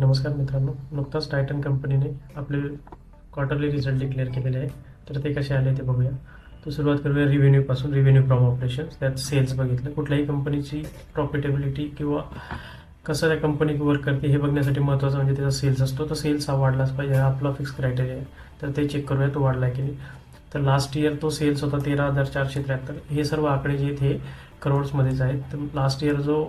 नमस्कार मित्रांनो नुकताच टायटन कंपनीने आपले क्वार्टरली रिझल्ट डिक्लेअर केलेले आहे तर ते कसे आले ते बघूया. तर सुरुवात करूया रिव्हेन्यूपासून रिव्हेन्यू फ्रॉम ऑपरेशन्स त्यात सेल्स बघितलं. कुठल्याही कंपनीची प्रॉफिटेबिलिटी किंवा कसं त्या कंपनी वर्क करते हे बघण्यासाठी महत्त्वाचं म्हणजे त्याचा सेल्स असतो. तर सेल्स हा वाढलाच पाहिजे हा आपला फिक्स क्रायटेरिया आहे. तर ते चेक करूया तो वाढला आहे की नाही. तर लास्ट इयर तो सेल्स होता तेरा हजार चारशे त्र्याहत्तर. हे सर्व आकडे जे आहेत हे करोड्समध्येच आहेत. तर लास्ट इयर जो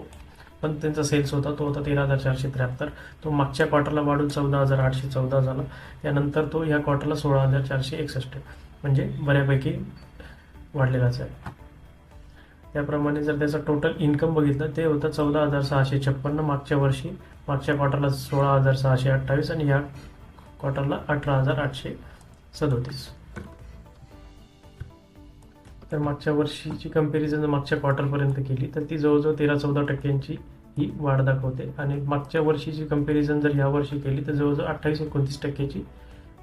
पण त्यांचा सेल्स होता तो होता तेरा हजार चारशे त्र्याहत्तर. तो मागच्या क्वार्टरला वाढून चौदा हजार आठशे चौदा झाला. त्यानंतर तो ह्या क्वार्टरला सोळा हजार चारशे एकसष्ट. म्हणजे बऱ्यापैकी वाढलेलाच आहे. त्याप्रमाणे जर त्याचं टोटल इन्कम बघितलं ते होतं चौदा हजार सहाशे छप्पन्न मागच्या वर्षी. मागच्या क्वार्टरला सोळा हजार सहाशे अठ्ठावीस आणि ह्या क्वार्टरला अठरा हजार आठशे सदोतीस. तर मागच्या वर्षीची कंपॅरिझन जर मागच्या क्वार्टरपर्यंत केली तर ती जवळजवळ तेरा चौदा टक्क्यांची ही वाढ दाखवते. आणि मागच्या वर्षीची कंपॅरिझन जर ह्या वर्षी केली तर जवळजवळ अठ्ठावीस एकोणतीस टक्क्याची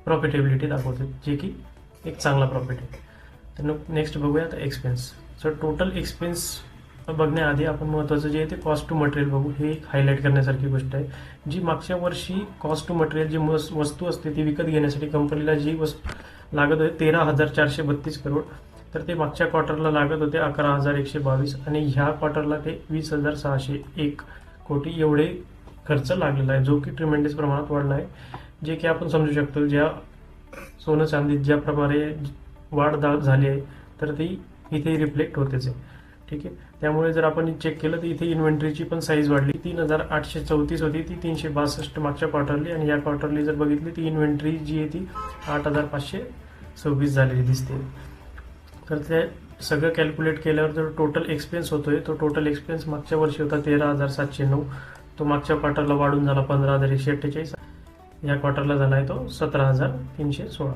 प्रॉफिटेबिलिटी दाखवते जे की एक चांगला प्रॉफिट आहे. तर नेक्स्ट बघूया आता एक्सपेन्स सर टोटल एक्सपेन्स बघण्याआधी आपण महत्त्वाचं जे आहे ते कॉस्ट टू मटेरियल बघू. हे एक हायलाईट करण्यासारखी गोष्ट आहे. जी मागच्या वर्षी कॉस्ट टू मटेरियल जी वस- वस्तू असते ती विकत घेण्यासाठी कंपनीला जी वस्तू लागत आहे तेरा हजार चारशे बत्तीस करोड तर ते मागच्या क्वार्टरला लागत होते अकरा हजार एकशे बावीस आणि ह्या क्वार्टरला ते वीस हजार सहाशे एक कोटी एवढे खर्च लागलेला आहे जो की ट्रिमेंडस प्रमाणात वाढला आहे. जे की आपण समजू शकतो ज्या सोनं चांदीत ज्या प्रकारे वाढ झाली आहे तर ती इथे रिफ्लेक्ट होतेच आहे. ठीक आहे? त्यामुळे जर आपण चेक केलं तर इथे इन्व्हेंटरीची पण साईज वाढली. तीन हजार आठशे चौतीस होती ती तीनशे बासष्ट मागच्या क्वार्टरली आणि या क्वार्टरली जर बघितली ती इन्व्हेंटरी जी आहे ती आठ हजार पाचशे सव्वीस झालेली दिसते. तर ते सगळं कॅल्क्युलेट केल्यावर जो टोटल एक्सपेन्स आहे तो टोटल एक्सपेन्स मागच्या वर्षी होता तेरा हजार सातशे नऊ. तो मागच्या क्वार्टरला वाढून झाला पंधरा हजार एकशे अठ्ठेचाळीस. या क्वार्टरला झाला आहे तो सतरा हजार तीनशे सोळा.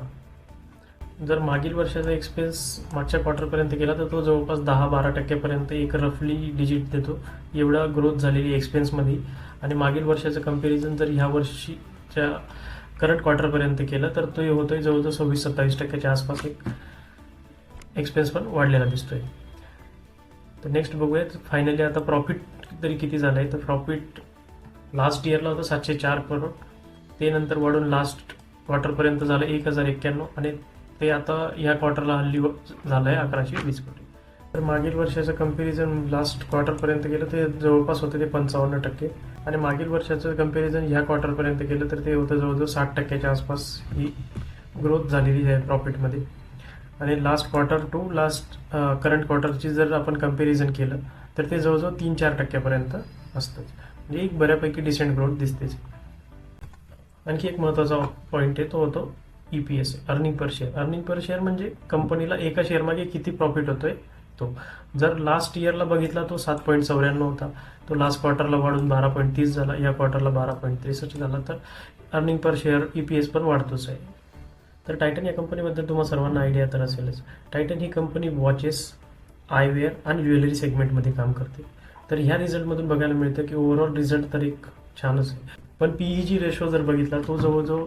जर मागील वर्षाचा एक्सपेन्स मागच्या क्वार्टरपर्यंत केला तर तो जवळपास दहा बारा टक्क्यापर्यंत एक रफली डिजिट देतो. एवढा ग्रोथ झालेली एक्सपेन्समध्ये आणि मागील वर्षाचं कंपॅरिझन जर ह्या वर्षीच्या करंट क्वार्टरपर्यंत केलं तर तो होतोय जवळजवळ सव्वीस सत्तावीस टक्क्याच्या आसपास एक. एक्सपेन्स पण वाढलेला दिसतो आहे तर नेक्स्ट बघूया फायनली आता प्रॉफिट तरी किती झालं आहे तर प्रॉफिट लास्ट इयरला होतं सातशे चार करोड ते नंतर वाढून लास्ट क्वार्टरपर्यंत झालं एक हजार एक्क्याण्णव आणि ते आता या क्वार्टरला हल्ली झालं आहे अकराशे वीस कोटी. तर मागील वर्षाचं कंपॅरिझन लास्ट क्वार्टरपर्यंत केलं ते जवळपास होतं ते पंचावन्न टक्के. आणि मागील वर्षाचं कंपॅरिझन ह्या क्वार्टरपर्यंत केलं तर ते होतं जवळजवळ साठ टक्क्याच्या आसपास ही ग्रोथ झालेली आहे प्रॉफिटमध्ये आणि last quarter to last current क्वार्टरची जर आपण कंपॅरिझन केलं तर ते जवळजवळ तीन चार टक्क्यापर्यंत असतं. म्हणजे एक बऱ्यापैकी डिसेंट ग्रोथ दिसतेच. आणखी एक महत्त्वाचा पॉईंट आहे तो होतो E P S earning per share earning per share म्हणजे कंपनीला एका शेअरमागे किती प्रॉफिट होतोय तो. जर लास्ट इयरला बघितला तो सात पॉईंट चौऱ्याण्णव होता. तो लास्ट क्वार्टरला वाढून बारा पॉईंट तीस झाला या क्वार्टरला बारा पॉईंट त्रेसष्ट झाला तर earning per share E P S पण वाढतोच आहे. तर टायटन या कंपनीबद्दल तुम्हाला सर्वांना आयडिया तर असेलच. टायटन ही कंपनी वॉचेस आयवेअर आणि ज्वेलरी सेगमेंटमध्ये काम करते. तर ह्या रिझल्टमधून बघायला मिळतं की ओव्हरऑल रिझल्ट तर एक छानच आहे. पण पीई जी रेशो जर बघितला तो जवळजवळ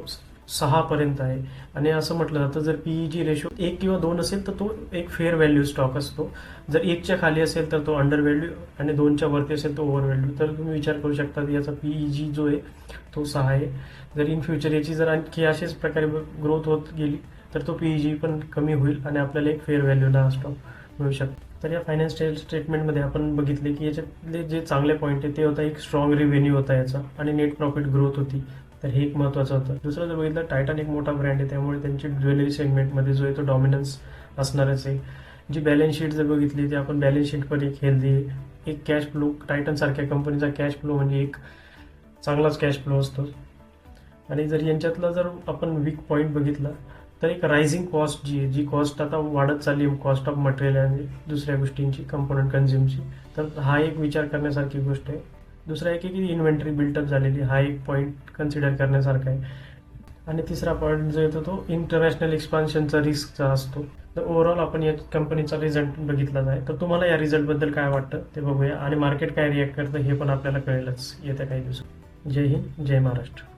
सहा पर्यंत आहे. आणि असं म्हटलं जातं जर पीई जी रेशो एक किंवा दोन असेल तर तो एक फेअर व्हॅल्यू स्टॉक असतो. जर एकच्या खाली असेल तर तो अंडर व्हॅल्यू आणि दोनच्या वरती असेल तो ओव्हर व्हॅल्यू तर तुम्ही विचार करू शकता याचा पीई जी जो आहे तो सहा आहे. जर इन फ्युचर याची जर आणखी अशाच प्रकारे ग्रोथ होत गेली तर तो पीई जी पण कमी होईल आणि आपल्याला एक फेअर व्हॅल्यूला स्टॉक मिळू शकतो. तर या फायनान्शियल स्टेटमेंटमध्ये आपण बघितले की याच्यातले जे चांगले पॉईंट आहे ते होता एक स्ट्रॉंग रिव्हेन्यू होता याचा आणि नेट प्रॉफिट ग्रोथ होती. तर हे एक महत्त्वाचं होतं. दुसरं जर बघितलं टायटन एक मोठा ब्रँड आहे त्यामुळे त्यांची ज्वेलरी सेगमेंटमध्ये जो आहे तो डॉमिनन्स असणारच आहे. जी बॅलन्स शीट जर बघितली ती आपण बॅलन्स शीट पण एक हेल्दी एक कॅश फ्लो टायटन सारख्या कंपनीचा कॅश फ्लो म्हणजे एक चांगलाच कॅश फ्लो असतो. आणि जर यांच्यातला जर आपण वीक पॉईंट बघितला तर एक रायझिंग कॉस्ट जी आहे जी कॉस्ट आता वाढत चालली आहे कॉस्ट ऑफ मटेरियल आणि दुसऱ्या गोष्टींची कंपोनंट कन्झ्युमची तर हा एक विचार करण्यासारखी गोष्ट आहे. दुसरा एक आहे की इन्व्हेंटरी बिल्टअप झालेली हा एक पॉईंट कन्सिडर करण्यासारखा आहे. आणि तिसरा पॉईंट जो येतो तो इंटरनॅशनल एक्सपान्शनचा रिस्कचा असतो. तर ओव्हरऑल आपण या कंपनीचा रिझल्ट बघितला जाय तर तुम्हाला या रिझल्टबद्दल काय वाटतं ते बघूया. आणि मार्केट काय रिॲक्ट करतं हे पण आपल्याला कळेलच येत्या काही दिवसात. जय हिंद जय महाराष्ट्र.